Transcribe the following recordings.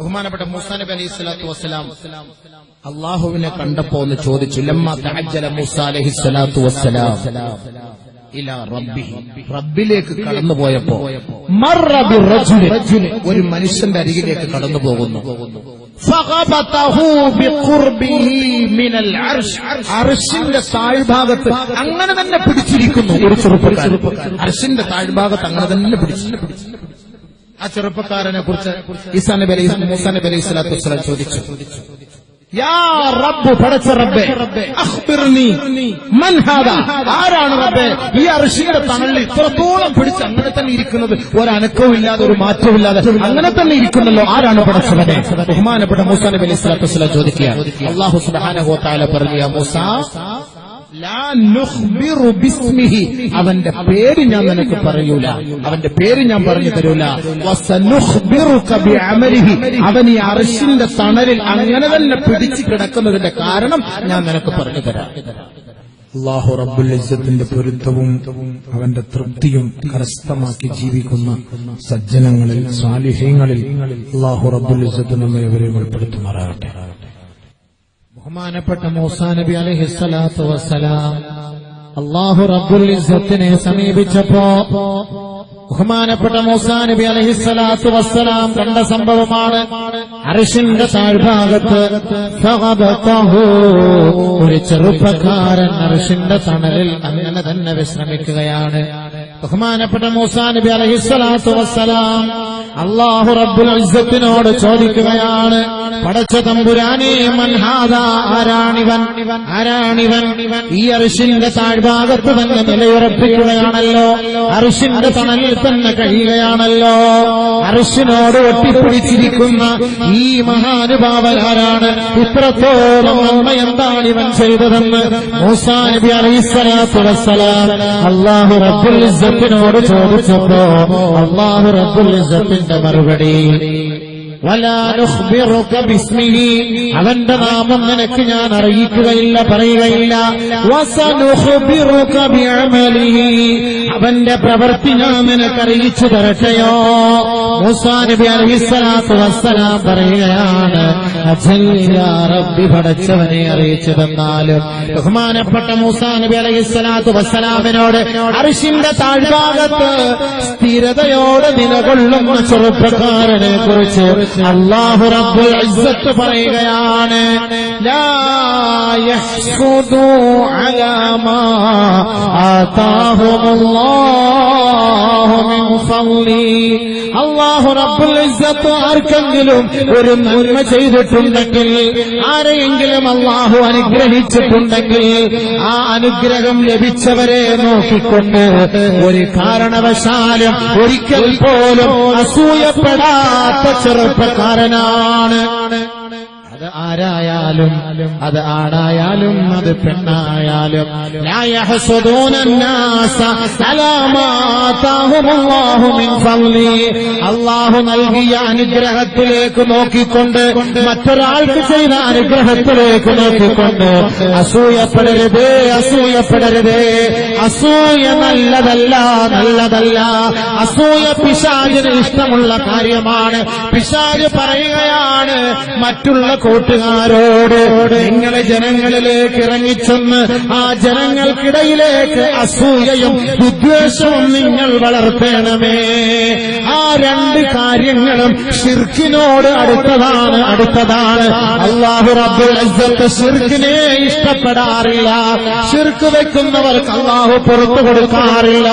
ബഹുമാനപ്പെട്ട മൂസാ നബി അലൈഹി സ്വലാത്തു വസ്സലാം അള്ളാഹുവിനെ കണ്ടപ്പോ എന്ന് ചോദിച്ചു ലമ്മ തഅജ്ജല മൂസ അലൈഹി സ്വലാത്തു വസ്സലാം ഇലാ റബ്ബിഹി റബ്ബിലേക്ക് കടന്നു പോയപ്പോ ഒരു മനുഷ്യന്റെ അരികിലേക്ക് കടന്നു പോകുന്നു. അർഷിന്റെ താഴ്ഭാഗത്ത് അങ്ങനെ തന്നെ പിടിച്ചിരിക്കുന്നു ഒരു ചെറുപ്പക്കാരൻ. അർശിന്റെ താഴ്ഭാഗത്ത് അങ്ങനെ തന്നെ പിടിച്ചു. ആ ചെറുപ്പക്കാരനെ കുറിച്ച് ചോദിച്ചു. ആരാണ് റബ്ബെ? ഈ അർഷിയുടെ തണലിൽ ഇത്രത്തോളം പിടിച്ച് അങ്ങനെ തന്നെ ഇരിക്കുന്നത്. ഒരനക്കവും ഇല്ലാതെ ഒരു മാറ്റവും ഇല്ലാതെ അങ്ങനെ തന്നെ ഇരിക്കുന്നല്ലോ. ആരാണ് പടച്ചവനെ ബഹുമാനപ്പെട്ട മൂസാ നബി അലൈഹി സ്വലാത്തു വസ്സലാം ചോദിക്കുക. അള്ളാഹു വ തആല പറഞ്ഞു മൂസാ അവന്റെ പേര് ഞാൻ നിനക്ക് പറയൂല. അവന്റെ പേര് ഞാൻ പറഞ്ഞു തരൂല. അവൻ ഈ അറിശിന്റെ തണലിൽ അങ്ങനെ തന്നെ പിടിച്ചു കിടക്കുന്നതിന്റെ കാരണം ഞാൻ നിനക്ക് പറഞ്ഞു തരാം. അള്ളാഹു റബ്ബുൽ ഇസ്സത്തിന്റെ പൊരുത്തവും അവന്റെ തൃപ്തിയും കരസ്ഥമാക്കി ജീവിക്കുന്ന സജ്ജനങ്ങളിൽ സ്വാലിഹ്യങ്ങളിൽ അള്ളാഹു റബ്ബുൽ ഇസ്സത്ത് നമ്മെ അവരെ ഉൾപ്പെടുത്തുമാറാകട്ടെ. ബഹുമാനപ്പെട്ട മൂസാ നബി അലൈഹി സ്വലാത്തു വസ്സലാം. അള്ളാഹു റബ്ബുൽ ഇസ്സത്തിനെ സമീപിച്ചപ്പോ ബഹുമാനപ്പെട്ട മൂസാ നബി അലൈഹി സ്വലാത്തു വസ്സലാം കണ്ട സംഭവമാണ്. അരിഷിന്റെ താഴ്ഭാഗത്ത്. ഒരു ചെറുപ്പക്കാരൻ അരിഷിന്റെ തണലിൽ അങ്ങനെ തന്നെ വിശ്രമിക്കുകയാണ്. ബഹുമാനപ്പെട്ട മൂസാ നബി അലൈഹി സ്വലാത്തു വസ്സലാം അള്ളാഹു റബ്ബുൽ ഇസ്സത്തിനോട് ചോദിക്കുകയാണ്. പടച്ച തമ്പുരാനേ മൻഹാദ ആരാണിവൻ? ആരാണിവൻ? ഈ അറിഷിന്റെ താഴ്ഭാഗത്ത് തന്നെ നിലയുറപ്പിക്കുകയാണല്ലോ. അറിഷിന്റെ തണലിൽ തന്നെ കഴിയുകയാണല്ലോ. അറിഷിനോട് ഒട്ടിപ്പിടിച്ചിരിക്കുന്ന ഈ മഹാനുഭാവനാരാണ് ഇത്രത്തോളം നന്മ എന്താണ് ഇവൻ ചെയ്തതെന്ന് മൂസാ നബി അലൈസ്വലാത്തു വസ്സലാം അള്ളാഹു റബ്ബുൽ ഇസ്സത്തിനോട് ചോദിച്ചപ്പോ അള്ളാഹു റബ്ബുൽ ഇസ്സത്തിന്റെ മറുപടി. അവന്റെ നാമം നിനക്ക് ഞാൻ അറിയിക്കുകയില്ല പറയുകയില്ല. അവന്റെ പ്രവൃത്തി ഞാൻ നിനക്ക് അറിയിച്ചു തരട്ടെയോ? മൂസാ നബി അലൈഹിസ്സലാത്തു വസ്സലാം പറയുകയാണ് റബ്ബി പടച്ചവനെ അറിയിച്ചു തന്നാലും. ബഹുമാനപ്പെട്ട മൂസാ നബി അലൈഹിസ്സലാത്തു വസ്സലാമിനോട് അറിഷിന്റെ താഴ്ഭാഗത്ത് സ്ഥിരതയോടെ നിലകൊള്ളുന്ന ചെറുപ്പക്കാരനെ കുറിച്ച് അള്ളാഹു റബ്ബുൽ ഇസ്സത്ത് പറയുകയാണ് അള്ളാഹു റബ്ബുൽ ഇസ്സത്ത് ആർക്കെങ്കിലും ഒരു നന്മ ചെയ്തിട്ടുണ്ടെങ്കിൽ ആരെയെങ്കിലും അള്ളാഹു അനുഗ്രഹിച്ചിട്ടുണ്ടെങ്കിൽ ആ അനുഗ്രഹം ലഭിച്ചവരെ നോക്കിക്കൊണ്ട് ഒരു കാരണവശാലും ഒരിക്കൽ പോലും അസൂയപ്പെടാത്ത ചെറുപ്പക്കാരനാണ് അത് ആരായാലും അത് ആടായാലും അത് പെണ്ണായാലും. അള്ളാഹു നൽകിയ അനുഗ്രഹത്തിലേക്ക് നോക്കിക്കൊണ്ട് മറ്റൊരാൾക്ക് ചെയ്ത അനുഗ്രഹത്തിലേക്ക് നോക്കിക്കൊണ്ട് അസൂയപ്പെടരുത് അസൂയപ്പെടരുത്. അസൂയ നല്ലതല്ല നല്ലതല്ല. അസൂയ പിശാചിന് ഇഷ്ടമുള്ള കാര്യമാണ്. പിശാജ് പറയുകയാണ് മറ്റുള്ള കൂട്ടുകാരോട് നിങ്ങളെ ജനങ്ങളിലേക്ക് ഇറങ്ങിച്ചെന്ന് ആ ജനങ്ങൾക്കിടയിലേക്ക് അസൂയയും വിദ്വേഷവും നിങ്ങൾ വളർത്തണമേ. ആ രണ്ട് കാര്യങ്ങളും ഷിർക്കിനോട് അടുത്തതാണ് അടുത്തതാണ്. അള്ളാഹു റബ്ബുൽ അസത്ത് ഷിർക്കിനെ ഇഷ്ടപ്പെടാറില്ല. ഷിർക്ക് വെക്കുന്നവർക്ക് അള്ളാഹു പുറത്തു കൊടുക്കാറില്ല.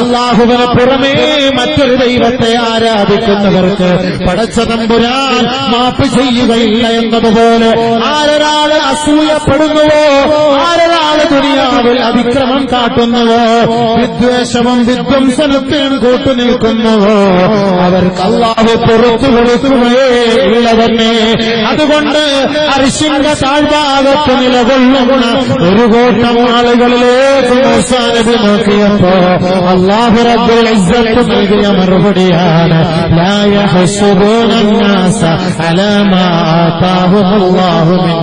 അള്ളാഹുവിന് പുറമേ മറ്റൊരു ദൈവത്തെ ആരാധിക്കുന്നവർക്ക് പടച്ച തമ്പുരാൻ മാപ്പ് ചെയ്യുകയില്ല എന്നതുപോലെ ആരൊരാൾ അസൂയപ്പെടുന്നുവോ? ആരൊരാൾ ദുനിയാവിൽ അതിക്രമം കാട്ടുന്നുവോ? വിദ്വേഷവും വിധ്വംസനത്തെയും കൂട്ടുനിൽക്കുന്നുവോ അവർ അള്ളാഹു പുറത്തു കൊടുക്കുകയേ ഇല്ല തന്നെ അതുകൊണ്ട് അരിശിന്റെ താഴ്ഭാഗത്ത് നിലകൊള്ളുന്ന ഒരു കൂട്ടം ആളുകളിലേക്ക് മൂസാനബി നോക്കിയപ്പോ അള്ളാഹു റബ്ബുൽ നൽകിയ മറുപടിയാണ് ലായ അലമാ അള്ളാഹു മിൻ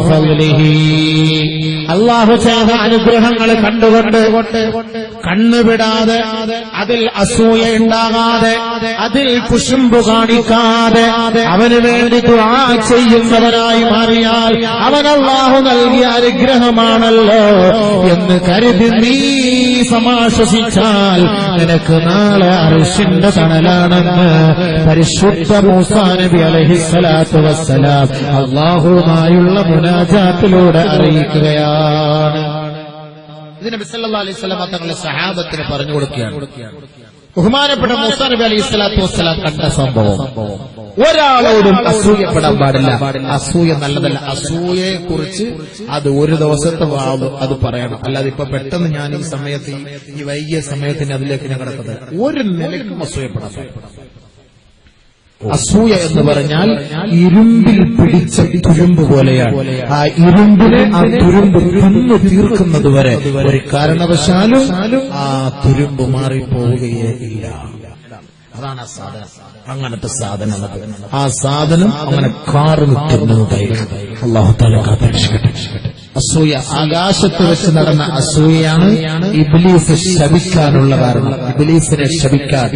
അനുഗ്രഹങ്ങൾ കണ്ടുകൊണ്ട് കണ്ണുവിടാതെ അതിൽ അസൂയ ഉണ്ടാകാതെ അതിൽ കുശുമ്പ് കാണിക്കാതെ അവന് വേണ്ടി ദുആ ചെയ്യുന്നവരായി മാറിയാൽ അവനല്ലാഹു അള്ളാഹു നൽകിയ അനുഗ്രഹമാണല്ലോ എന്ന് കരുതി നീ സമാശ്വസിച്ചാൽ നിനക്ക് നാളെ അറിഷിന്റെ തണലാണെന്ന് പരിശുദ്ധ മൂസാ നബി അലഹിസ്സലാത്തു വസ്സലാം അള്ളാഹുവുമായുള്ള മുനാജാത്തിലൂടെ അറിയിക്കുകയാണ്. ഇതിന് ബിസല്ലാ അലൈഹി സ്വലാം തങ്ങളെ സഹാബത്തിന് പറഞ്ഞു കൊടുക്കുകയാണ്. ബഹുമാനപ്പെട്ട മൂസാ നബി അലൈഹി സ്വലാത്തു വസ്സലാം കണ്ട സംഭവം. ഒരാളോടും അസൂയപ്പെടാൻ പാടില്ല. അസൂയ നല്ലതല്ല. അസൂയയെ കുറിച്ച് അത് ഒരു ദിവസത്തെ വാവ് അത് പറയണം. അല്ലാതെ ഇപ്പൊ പെട്ടെന്ന് ഞാൻ ഈ സമയത്ത് ഈ- ഈ വൈകിയ സമയത്തിന് അതിലേക്ക് ഞാൻ കിടക്കുന്നത് ഒരു നിലയ്ക്കും അസൂയപ്പെടാൻ പാടില്ല. അസൂയ എന്ന് പറഞ്ഞാൽ ഇരുമ്പിൽ പിടിച്ച തുരുമ്പ് പോലെയാണ്. ആ ഇരുമ്പിനെ ആ തുരുമ്പ് തിന്നു തീർക്കുന്നത് വരെ ഒരു കാരണവശാലും ആ തുരുമ്പ് മാറിപ്പോവുകയേ ഇല്ല. അതാണ് ആ സാധനം. അങ്ങനത്തെ സാധനം. ആ സാധനം അങ്ങനെ കാറ് കാത്തിരക്ഷിക്കട്ടെ. അസൂയ ആകാശത്ത് വെച്ച് നടന്ന അസൂയയാണ് ഇബിലീസ് ശപിക്കാനുള്ള കാരണം. ഇബിലീസിനെ ശപിക്കാൻ.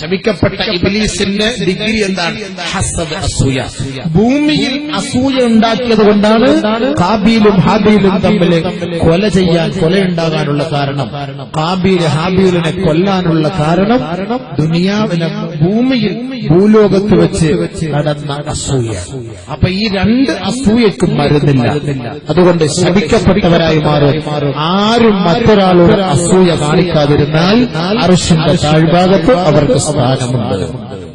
ശപിക്കപ്പെട്ട ഇബിലീസിന്റെ ഡിഗ്രി എന്താണ്? ഹസദ് അസൂയ. ഭൂമിയിൽ അസൂയ ഉണ്ടാക്കിയത് കൊണ്ടാണ് കാബീലും ഹാബീലും തമ്മിൽ കൊല ചെയ്യാൻ കൊലയുണ്ടാകാനുള്ള കാരണം കാബീൽ ഹാബീലിനെ കൊല്ലാനുള്ള കാരണം ദുനിയാവിനെ ഭൂമിയിൽ ഭൂലോകത്ത് വെച്ച് നടന്ന അസൂയ. അപ്പൊ ഈ രണ്ട് അസൂയക്കും മരുന്നില്ല. അതുകൊണ്ട് ശമിക്കപ്പെട്ടവരായി മാറും. ആരും മറ്റൊരാളോട് അസൂയ കാണിക്കാതിരുന്നാൽ അറുഷിന്റെ താഴ്ഭാഗത്ത് അവർക്ക് സ്ഥാനമുണ്ട്